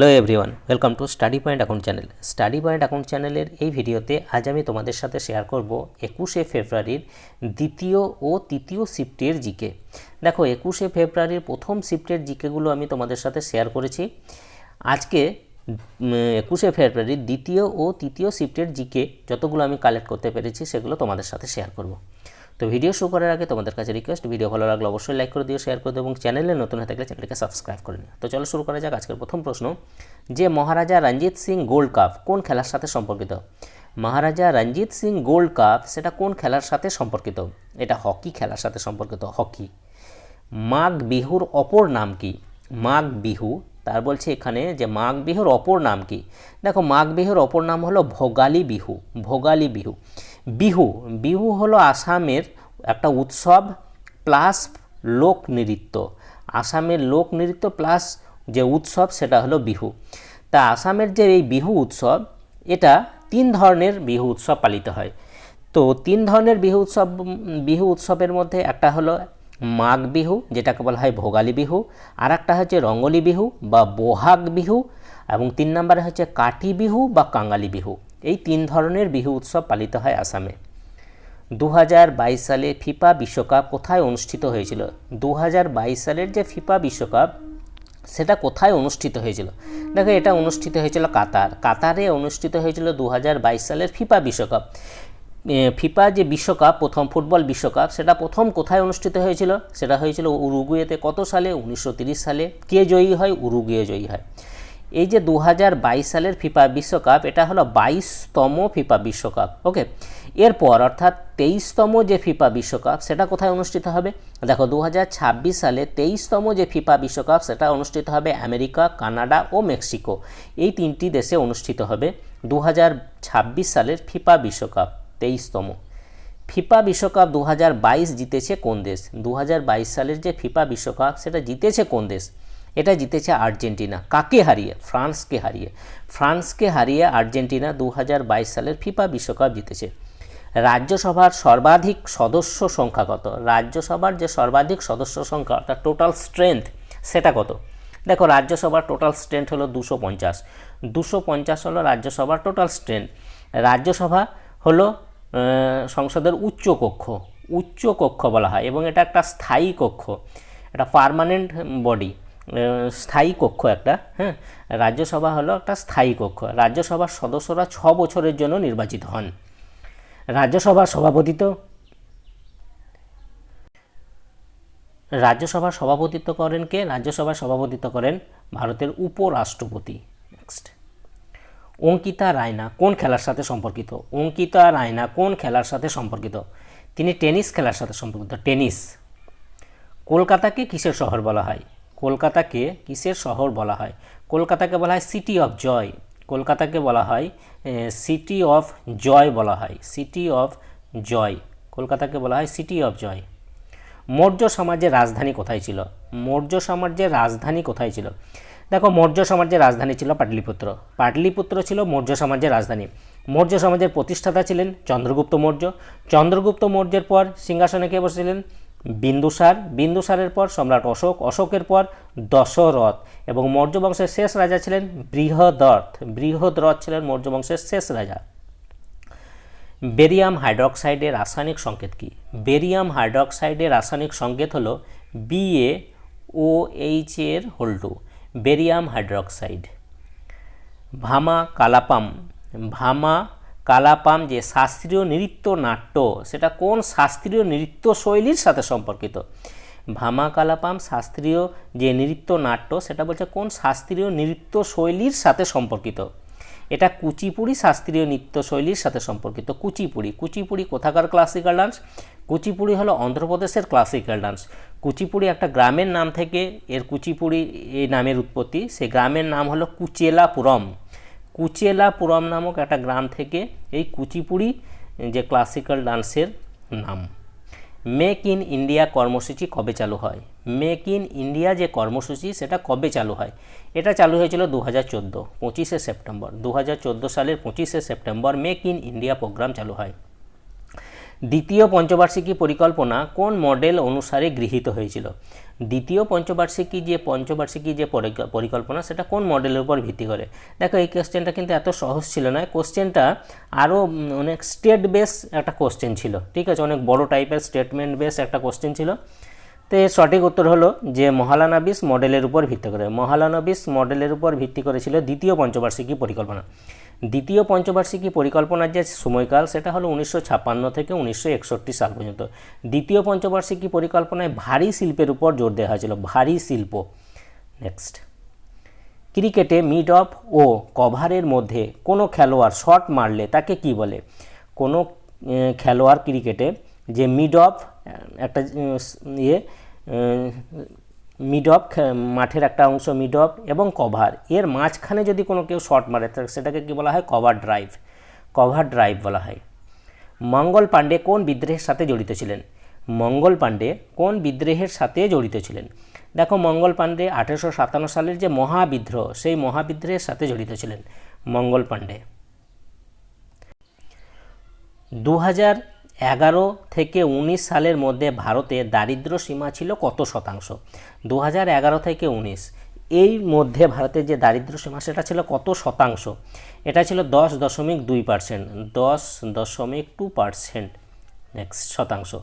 Hello everyone welcome to study point account channel study point account চ্যানেলের এই ভিডিওতে আজ আমি তোমাদের সাথে শেয়ার করব একুশে ফেব্রুয়ারির দ্বিতীয় ও তৃতীয় শিফটের জিকে দেখো, একুশে ফেব্রুয়ারির প্রথম শিফটের জিকেগুলো আমি তোমাদের সাথে শেয়ার করেছি। আজকে একুশে ফেব্রুয়ারির দ্বিতীয় ও তৃতীয় শিফটের জিকে যতগুলো আমি কালেক্ট করতে পেরেছি, সেগুলো তোমাদের সাথে শেয়ার করব। তো ভিডিও শুরু করার আগে তোমাদের কাছে রিকোয়েস্ট ভিডিও ভালো লাগলে অবশ্যই লাইক করে দিও শেয়ার করে দিও এবং চ্যানেলে নতুন হয়ে থাকলে চ্যানেলকে সাবস্ক্রাইব করে নিও। তো চলো শুরু করা যাক আজকের প্রথম প্রশ্ন। যে মহারাজা রঞ্জিত সিং গোল্ড কাপ কোন খেলার সাথে সম্পর্কিত? মহারাজা রঞ্জিত সিং গোল্ড কাপ, সেটা কোন খেলার সাথে সম্পর্কিত? এটা হকি খেলার সাথে সম্পর্কিত, হকি। মাঘ বিহুর অপর নাম কি? মাঘ বিহু, তার বলছে এখানে যে মাঘ বিহুর অপর নাম কি? দেখো, মাঘ বিহুর অপর নাম হলো ভোগালী বিহু ভোগালী বিহু। বিহু বিহু হলো আসামের একটা উৎসব প্লাস লোক নৃত্য। আসামের লোক নৃত্য প্লাস যে উৎসব সেটা হলো বিহু। তা আসামের যে এই বিহু উৎসব, এটা তিন ধরনের বিহু উৎসব পালিত হয়। তো তিন ধরনের বিহু উৎসব, বিহু উৎসবের মধ্যে একটা হলো মাঘ বিহু, যেটাকে বলা হয় ভোগালী বিহু আর একটা হচ্ছে রঙ্গলি বিহু বা বোহাগ বিহু, এবং তিন নম্বরে হচ্ছে কাটি বিহু বা কাঙালি বিহু। এই তিন ধরনের বিহু উৎসব পালিত হয় আসামে। দু হাজার বাইশ সালে ফিফা বিশ্বকাপ কোথায় অনুষ্ঠিত হয়েছিল? দু হাজার বাইশ সালের যে ফিফা বিশ্বকাপ, সেটা কোথায় অনুষ্ঠিত হয়েছিল? দেখো, এটা অনুষ্ঠিত হয়েছিল কাতার। কাতারে অনুষ্ঠিত হয়েছিল দু হাজার বাইশ সালের ফিফা বিশ্বকাপ। ফিফা যে বিশ্বকাপ, প্রথম ফুটবল বিশ্বকাপ, সেটা প্রথম কোথায় অনুষ্ঠিত হয়েছিল? সেটা হয়েছিল উরুগুয়েতে। কত সালে? উনিশশো সালে। কে জয়ী হয়? উরুগুয়ে জয়ী হয়। এই যে দু হাজার বাইশ সালের ফিফা বিশ্বকাপ, এটা হলো বাইশতম ফিফা বিশ্বকাপ, ওকে? এরপর অর্থাৎ তেইশতম যে ফিফা বিশ্বকাপ, সেটা কোথায় অনুষ্ঠিত হবে? দেখো দু হাজার ছাব্বিশ সালে তেইশতম যে ফিফা বিশ্বকাপ, সেটা অনুষ্ঠিত হবে আমেরিকা, কানাডা ও মেক্সিকো। এই তিনটি দেশে অনুষ্ঠিত হবে দু হাজার ছাব্বিশ সালের ফিফা বিশ্বকাপ, তেইশতম। ফিফা বিশ্বকাপ দু হাজার বাইশ জিতেছে কোন দেশ? দু হাজার বাইশ সালের যে ফিফা বিশ্বকাপ, সেটা জিতেছে কোন দেশ? এটা জিতেছে আর্জেন্টিনা। কাকে হারিয়ে? ফ্রান্সকে হারিয়ে। ফ্রান্সকে হারিয়ে আর্জেন্টিনা দু হাজার বাইশ সালের ফিফা বিশ্বকাপ জিতেছে। রাজ্যসভার সর্বাধিক সদস্য সংখ্যা কত? রাজ্যসভার যে সর্বাধিক সদস্য সংখ্যা, অর্থাৎ টোটাল স্ট্রেংথ সেটা কত? দেখো, রাজ্যসভার টোটাল স্ট্রেংথ হলো দুশো পঞ্চাশ। দুশো পঞ্চাশ হলো রাজ্যসভার টোটাল স্ট্রেংথ রাজ্যসভা হলো সংসদের উচ্চ কক্ষ। উচ্চ কক্ষ বলা হয় এবং এটা একটা স্থায়ী কক্ষ। এটা পার্মানেন্ট বডি স্থায়ী কক্ষ একটা হ্যাঁ? রাজ্যসভা হলো একটা স্থায়ী কক্ষ। রাজ্যসভার সদস্যরা ছ বছরের জন্য নির্বাচিত হন। রাজ্যসভার সভাপতিত্ব রাজ্যসভার সভাপতিত্ব করেন কে? রাজ্যসভার সভাপতিত্ব করেন ভারতের উপরাষ্ট্রপতি। নেক্সট অঙ্কিতা রায়না, কোন খেলার সাথে সম্পর্কিত? অঙ্কিতা রায়না, কোন খেলার সাথে সম্পর্কিত? তিনি টেনিস খেলার সাথে সম্পর্কিত। টেনিস। কলকাতাকে কিসের শহর বলা হয়? কলকাতাকে কিসের শহর বলা হয়? কলকাতাকে বলা হয় সিটি অফ জয় কলকাতাকে বলা হয় সিটি অফ জয় বলা হয়। সিটি অফ জয় কলকাতাকে বলা হয় সিটি অফ জয় মৌর্য সমাজের রাজধানী কোথায় ছিল? মৌর্য সাম্রাজ্যের রাজধানী কোথায় ছিল? দেখো, মৌর্য সাম্রাজ্যের রাজধানী ছিল পাটলিপুত্র। পাটলিপুত্র ছিল মৌর্য সাম্রাজ্যের রাজধানী। মৌর্য সমাজের প্রতিষ্ঠাতা ছিলেন চন্দ্রগুপ্ত মৌর্য। চন্দ্রগুপ্ত মৌর্যের পর সিংহাসনে কে বসেছিলেন? বিন্দুসার বিন্দুসারের পর সম্রাট অশোক, অশোকের পর দশরথ এবং মৌর্য বংশের শেষ রাজা ছিলেন বৃহদর্থ, বৃহদরথ ছিলেন মৌর্য বংশের শেষ রাজা। বেরিয়াম হাইড্রক্সাইডের রাসায়নিক সংকেত কি? বেরিয়াম হাইড্রক্সাইডের রাসায়নিক সংকেত হলো বিএ ও এইচ এর whole two, barium hydroxide. Bhama Kalapam, Bhama Kalapam যে শাস্ত্রীয় নৃত্য নাট্য, সেটা কোন শাস্ত্রীয় নৃত্য শৈলীর সাথে সম্পর্কিত? ভামা কালাপাম শাস্ত্রীয় যে নৃত্য নাট্য, সেটা বলছে কোন শাস্ত্রীয় নৃত্য শৈলীর সাথে সম্পর্কিত? এটা কুচিপুড়ি শাস্ত্রীয় নৃত্যশৈলীর সাথে সম্পর্কিত। কুচিপুড়ি কুচিপুড়ি কোথাকার ক্লাসিক্যাল ডান্স কুচিপুড়ি হলো অন্ধ্রপ্রদেশের ক্লাসিক্যাল ডান্স কুচিপুড়ি একটা গ্রামের নাম থেকে এর কুচিপুড়ি এই নামের উৎপত্তি। সেই গ্রামের নাম হলো কুচেলাপুরম। কুচেলাপুরম নামক একটা গ্রাম থেকে এই কুচিপুড়ি যে ক্লাসিক্যাল ডান্সের নাম। মেক ইন ইন্ডিয়া কর্মসূচি কবে চালু হয়? মেক ইন ইন্ডিয়া যে কর্মসূচি, সেটা কবে চালু হয়? এটা চালু হয়েছিল দু হাজার চোদ্দ, পঁচিশে সেপ্টেম্বর। দু হাজার চোদ্দ সালের পঁচিশে September make in India programme চালু হয়। দ্বিতীয় পঞ্চবার্ষিকী পরিকল্পনা কোন মডেল অনুসারে গৃহীত হয়েছিল? দ্বিতীয় পঞ্চবার্ষিকী যে পঞ্চবার্ষিকী যে পরিক- পরিকল্পনা, সেটা কোন মডেলের উপর ভিত্তি করে? দেখো, এই কোশ্চেনটা কিন্তু এত সহজ ছিল না। কোশ্চেনটা আরও অনেক স্টেট বেস একটা কোশ্চেন ছিল, ঠিক আছে? অনেক বড় টাইপের স্টেটমেন্ট বেস একটা কোশ্চেন ছিল। তো এর সঠিক উত্তর হলো যে মহালানাবিস মডেলের উপর ভিত্তি করে। মহালানাবিস মডেলের উপর ভিত্তি করেছিল দ্বিতীয় পঞ্চবার্ষিকী পরিকল্পনা। দ্বিতীয় পঞ্চবার্ষিকী পরিকল্পনার যে সময়কাল, সেটা হলো উনিশশো ছাপ্পান্ন থেকে উনিশশো একষট্টি সাল পর্যন্ত। দ্বিতীয় পঞ্চবার্ষিকী পরিকল্পনায় ভারী শিল্পের উপর জোর দেওয়া হয়েছিল, ভারী শিল্প। নেক্সট ক্রিকেটে মিড অফ ও কভারের মধ্যে কোনো খেলোয়াড় শট মারলে তাকে কি বলে? কোনো খেলোয়াড় ক্রিকেটে যে মিড অফ একটা ইয়ে মিড অফ মাঠের একটা অংশ মিড অফ এবং কভার। এর মাঝখানে যদি কোনো কেউ শট মারে সেটাকে কি বলা হয়? Cover drive. কভার ড্রাইভ বলা হয়। মঙ্গল পাণ্ডে কোন বিদ্রোহের সাথে জড়িত ছিলেন? মঙ্গল পাণ্ডে কোন বিদ্রোহের সাথে জড়িত ছিলেন? দেখো, মঙ্গল পাণ্ডে আঠেরোশো সাতান্ন সালের যে মহাবিদ্রোহ, সেই মহাবিদ্রোহের সাথে জড়িত ছিলেন মঙ্গল পাণ্ডে। দু হাজার এগারো থেকে উনিশ সালের মধ্যে ভারতে দারিদ্র সীমা ছিল কত শতাংশ? দু থেকে উনিশ। এই মধ্যে ভারতের যে দারিদ্র সীমা, সেটা ছিল কত শতাংশ? এটা ছিল দশ দশমিক দুই পার্সেন্ট। দশ দশমিক টু পার্সেন্ট। নেক্সট শতাংশ।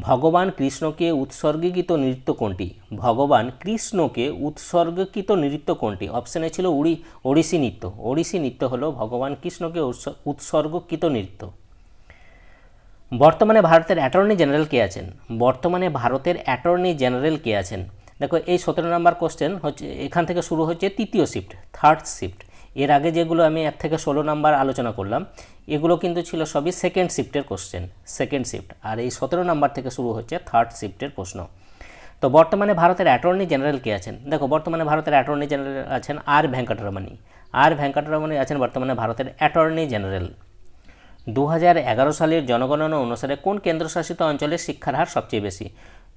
ভগবান কৃষ্ণকে উৎসর্গীকৃত নৃত্য কোনটি? ভগবান কৃষ্ণকে উৎসর্গকৃত নৃত্য কোনটি? অপশানে ছিল উড়ি, ওড়িশি নৃত্য। ওড়িশি নৃত্য হলো ভগবান কৃষ্ণকে উৎস- উৎসর্গকৃত নৃত্য। বর্তমানে ভারতের অ্যাটর্নি জেনারেল কে আছেন? বর্তমানে ভারতের অ্যাটর্নি জেনারেল কে আছেন? দেখো, এই সতেরো নম্বর কোশ্চেন হচ্ছে, এখান থেকে শুরু হচ্ছে তৃতীয় শিফট থার্ড শিফট এর আগে যেগুলো আমি এক থেকে ষোলো নাম্বার আলোচনা করলাম, এগুলো কিন্তু ছিল সবই সেকেন্ড শিফটের কোশ্চেন সেকেন্ড শিফট আর এই সতেরো নাম্বার থেকে শুরু হচ্ছে থার্ড শিফটের প্রশ্ন। তো বর্তমানে ভারতের অ্যাটর্নি জেনারেল কে আছেন? দেখো, বর্তমানে ভারতের অ্যাটর্নি জেনারেল আছেন আর ভেঙ্কটরমণি। আর ভেঙ্কটরমণি আছেন বর্তমানে ভারতের অ্যাটর্নি জেনারেল। দু হাজার এগারো সালের জনগণনা অনুসারে কোন কেন্দ্রশাসিত অঞ্চলের শিক্ষার হার সবচেয়ে বেশি?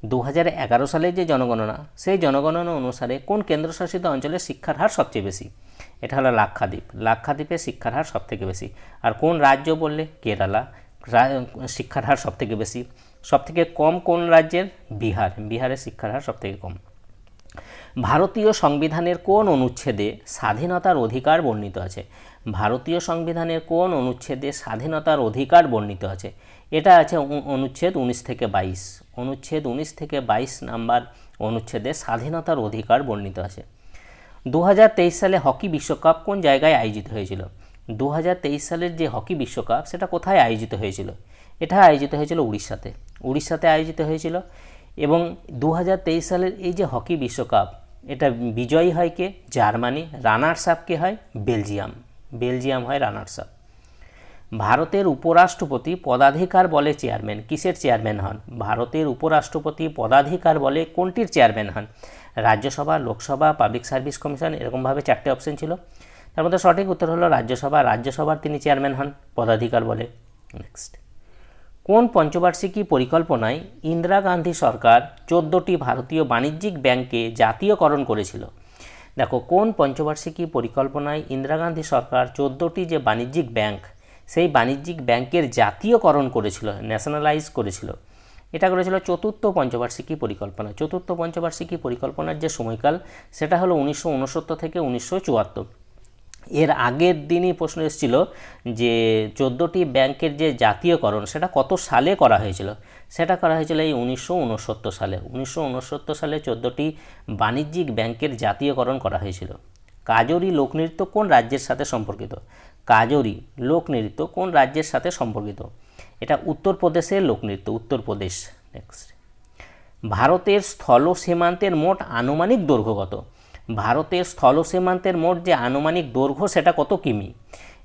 দু এগারো সালের যে জনগণনা, সেই জনগণনা অনুসারে কোন কেন্দ্রশাসিত অঞ্চলের শিক্ষার হার সবচেয়ে বেশি? এটা হলো লাক্ষাদ্বীপ। লাক্ষাদ্বীপের শিক্ষার হার সবথেকে বেশি। আর কোন রাজ্য বললে? কেরালা। শিক্ষার হার সবথেকে বেশি। সবথেকে কম কোন রাজ্যের? বিহার। বিহারের শিক্ষার হার সবথেকে কম। ভারতীয় সংবিধানের কোন অনুচ্ছেদে স্বাধীনতার অধিকার বর্ণিত আছে? ভারতীয় সংবিধানের কোন অনুচ্ছেদে স্বাধীনতার অধিকার বর্ণিত আছে? এটা আছে অনুচ্ছেদ উনিশ থেকে বাইশ। অনুচ্ছেদ উনিশ থেকে বাইশ নাম্বার অনুচ্ছেদে স্বাধীনতার অধিকার বর্ণিত আছে। দু হাজার তেইশ সালে হকি বিশ্বকাপ কোন জায়গায় আয়োজিত হয়েছিল? দু হাজার তেইশ সালের যে হকি বিশ্বকাপ, সেটা কোথায় আয়োজিত হয়েছিল? এটা আয়োজিত হয়েছিল উড়িষ্যাতে। উড়িষ্যাতে আয়োজিত হয়েছিল। এবং দু হাজার তেইশ সালের এই যে হকি বিশ্বকাপ এটা বিজয়ী হয় কে? জার্মানি। রানার্স আপ কে হয়? বেলজিয়াম। বেলজিয়াম হয় রানার্স আপ ভারতের উপরাষ্ট্রপতি পদাধিকার বলে চেয়ারম্যান কিসের চেয়ারম্যান হন? ভারতের উপরাষ্ট্রপতি পদাধিকার বলে কোনটির চেয়ারম্যান হন? Rajya Sabha, Lok Sabha public service commission এরকমভাবে চারটে অপশন ছিল। তার মধ্যে সঠিক উত্তর হলো রাজ্যসভা। রাজ্যসভার তিনি চেয়ারম্যান হন, পদাধিকার বলে। নেক্সট কোন পঞ্চবার্ষিকী পরিকল্পনায় ইন্দিরা গান্ধী সরকার চোদ্দোটি ভারতীয় বাণিজ্যিক ব্যাংকে জাতীয়করণ করেছিল? দেখো, কোন পঞ্চবার্ষিকী পরিকল্পনায় ইন্দিরা গান্ধী সরকার চোদ্দোটি যে বাণিজ্যিক ব্যাংক, সেই বাণিজ্যিক ব্যাংকের জাতীয়করণ করেছিল ন্যাশনালাইজ করেছিল। এটা করেছিল চতুর্থ পঞ্চবার্ষিকী পরিকল্পনা। চতুর্থ পঞ্চবার্ষিকী পরিকল্পনার যে সময়কাল, সেটা হলো উনিশশো উনসত্তর থেকে উনিশশো চুয়াত্তর। এর আগের দিনই প্রশ্ন এসেছিল যে চোদ্দোটি ব্যাংকের যে জাতীয়করণ, সেটা কত সালে করা হয়েছিল? সেটা করা হয়েছিল এই উনিশশো উনসত্তর সালে। উনিশশো উনসত্তর সালে চোদ্দোটি বাণিজ্যিক ব্যাংকের জাতীয়করণ করা হয়েছিল। কাজরি লোকনৃত্য কোন রাজ্যের সাথে সম্পর্কিত? কাজরি লোকনৃত্য কোন রাজ্যের সাথে সম্পর্কিত? এটা উত্তরপ্রদেশের লোকনৃত্য উত্তরপ্রদেশ। নেক্সট ভারতের স্থল সীমান্তের মোট আনুমানিক দৈর্ঘ্য কত? ভারতের স্থল সীমান্তের মোট যে আনুমানিক দৈর্ঘ্য সেটা কত কিমি?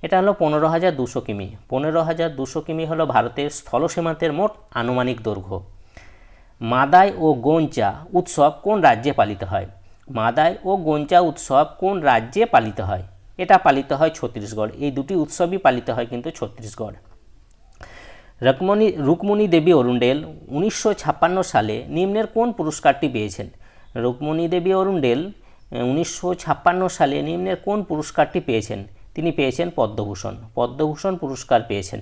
এটা হলো পনেরো হাজার দুশো কিমি। পনেরো হাজার দুশো কিমি হলো ভারতের স্থল সীমান্তের মোট আনুমানিক দৈর্ঘ্য। মাদাই ও গোঞ্চা উৎসব কোন রাজ্যে পালিত হয়? মাদাই ও গোঞ্চা উৎসব কোন রাজ্যে পালিত হয়? এটা পালিত হয় ছত্তিশগড়। এই দুটি উৎসবই পালিত হয় কিন্তু ছত্তিশগড়। রকমণি, রুকমণি দেবী অরুণ্ডেল উনিশশো ছাপ্পান্ন সালে নিম্নের কোন পুরস্কারটি পেয়েছেন? রুকমণি দেবী অরুণ্ডেল উনিশশো ছাপ্পান্ন সালে নিম্নের কোন পুরস্কারটি পেয়েছেন? তিনি পেয়েছেন পদ্মভূষণ। পদ্মভূষণ পুরস্কার পেয়েছেন।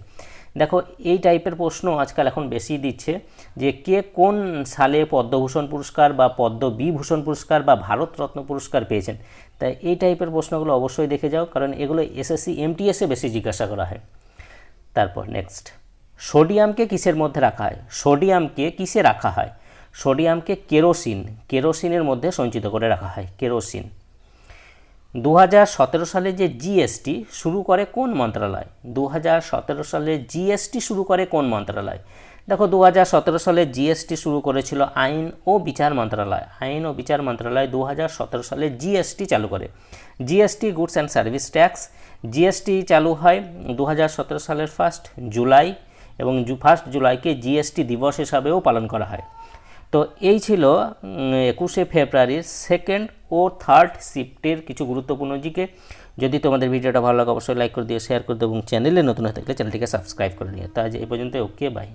দেখো, এই টাইপের প্রশ্ন আজকাল এখন বেশি দিচ্ছে যে কে কোন সালে পদ্মভূষণ পুরস্কার বা পদ্ম বিভূষণ পুরস্কার বা ভারতরত্ন পুরস্কার পেয়েছেন? তাই এই টাইপের প্রশ্নগুলো অবশ্যই দেখে যাও, কারণ এগুলো এসএসসি, এমটিএসে বেশি জিজ্ঞাসা করা হয়। তারপর নেক্সট সোডিয়ামকে কিসের মধ্যে রাখা হয়? সোডিয়ামকে কিসে রাখা হয়? সোডিয়ামকে কেরোসিন, কেরোসিনের মধ্যে সঞ্চিত করে রাখা হয়, কেরোসিন। দু হাজার সতেরো সালে যে জিএসটি শুরু করে কোন মন্ত্রণালয় দু হাজার সতেরো সালে জিএসটি শুরু করে কোন মন্ত্রণালয় দেখো দু হাজার সতেরো সালে জিএসটি শুরু করেছিল আইন ও বিচার মন্ত্রণালয় আইন ও বিচার মন্ত্রণালয় দু হাজার সতেরো সালে জিএসটি চালু করে। GST goods and service tax. GST চালু হয় দু হাজার সতেরো সালের ফার্স্ট জুলাই এবং ফার্স্ট জুলাইকে জিএসটি দিবস হিসাবেও পালন করা হয়। তো এই ছিল একুশে ফেব্রুয়ারির সেকেন্ড ও থার্ড শিফটের কিছু গুরুত্বপূর্ণ জিকে। যদি তোমাদের ভিডিওটা ভালো লাগে, অবশ্যই লাইক করে দিও শেয়ার করে দিও, এবং চ্যানেলে নতুন হয়ে থাকলে চ্যানেলটিকে সাবস্ক্রাইব করে নিও। তো আজ এই পর্যন্ত ওকে বাই